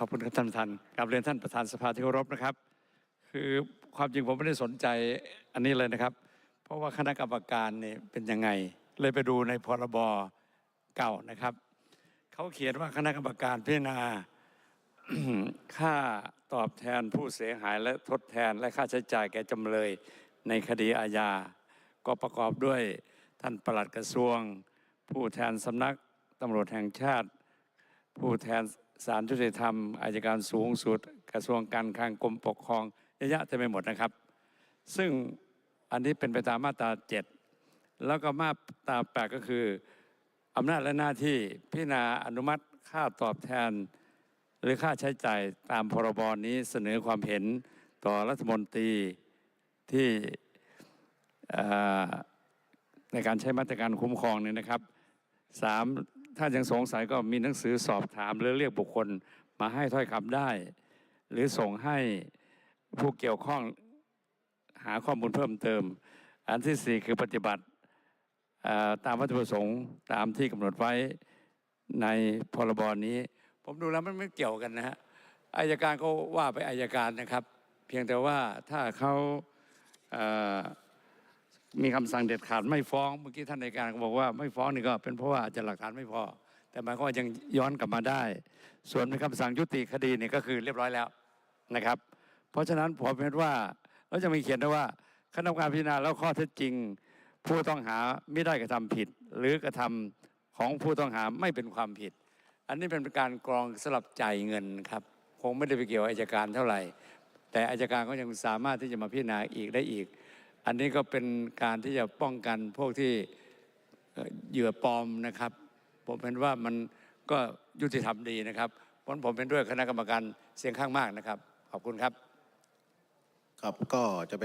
ขอบคุณครับท่านประธานกราบเรียนท่านประธานสภาที่เคารพนะครับ คือความจริงผมไม่ได้สนใจอันนี้เลยนะครับ เพราะว่าคณะกรรมการเนี่ยเป็นยังไง เลยไปดูในพรบเก่านะครับเขาเขียนว่าคณะกรรมการพิจารณาค่าตอบแทนผู้เสียหายและทดแทนและค่าใช้จ่ายแก่จำเลยในคดีอาญาก็ประกอบด้วยท่านปลัดกระทรวง ผู้แทนสำนักตำรวจแห่งชาติ ผู้แทน ศาลยุติธรรมอายการสูงสุด กระทรวงการคลังกรมปกครองเยอะแยะเต็มไปหมดนะครับ ซึ่งอันนี้เป็นไปตามมาตราเจ็ดแล้วก็มาตราแปดก็คืออำนาจและหน้าที่พิจารณาอนุมัติค่าตอบแทน หรือค่าใช้จ่ายตามพรบนี้เสนอความเห็นต่อรัฐมนตรีที่ในการใช้มาตรการคุ้มครองเนี่ยนะครับสาม ถ้ายังสงสัยก็มีหนังสือสอบถามหรือเรียกบุคคลมาให้ถ้อยคำได้ หรือส่งให้ผู้เกี่ยวข้องหาข้อมูลเพิ่มเติม อันที่สี่คือปฏิบัติตามวัตถุประสงค์ตามที่กำหนดไว้ในพรบนี้ ผมดูแล้วมันไม่เกี่ยวกันนะฮะอายการก็ว่าไปอายการนะครับ เพียงแต่ว่าถ้าเขาเมีคำสั่งเด็ดขาดไม่ฟ้องเมื่อกี้ท่านในการก็บอกว่าไม่ฟ้องนี่ก็เป็นเพราะว่าอาจจะหลักฐานไม่พอ แต่หมายความว่ายังย้อนกลับมาได้ ส่วนมีคำสั่งยุติคดีนี่ก็คือเรียบร้อยแล้วนะครับ เพราะฉะนั้นผมเห็นว่าเราจะมีเขียนได้ว่าคณะกรรมการพิจารณาแล้วข้อเท็จจริง ผู้ต้องหาไม่ได้กระทำผิด หรือกระทำของผู้ต้องหาไม่เป็นความผิด อันนี้เป็นการกรองสลับจ่ายเงินครับคงไม่ได้ไปเกี่ยวอายการเท่าไหร่ แต่อายการก็ยังสามารถที่จะมาพิจารณาอีกได้อีก อันนี้ก็เป็นการที่จะป้องกันพวกที่เหยื่อปลอมนะครับ ผมเห็นว่ามันก็ยุติธรรมดีนะครับเพราะผมเป็นด้วยคณะกรรมการเสียงข้างมากนะครับ ขอบคุณครับ ครับก็จะเป็น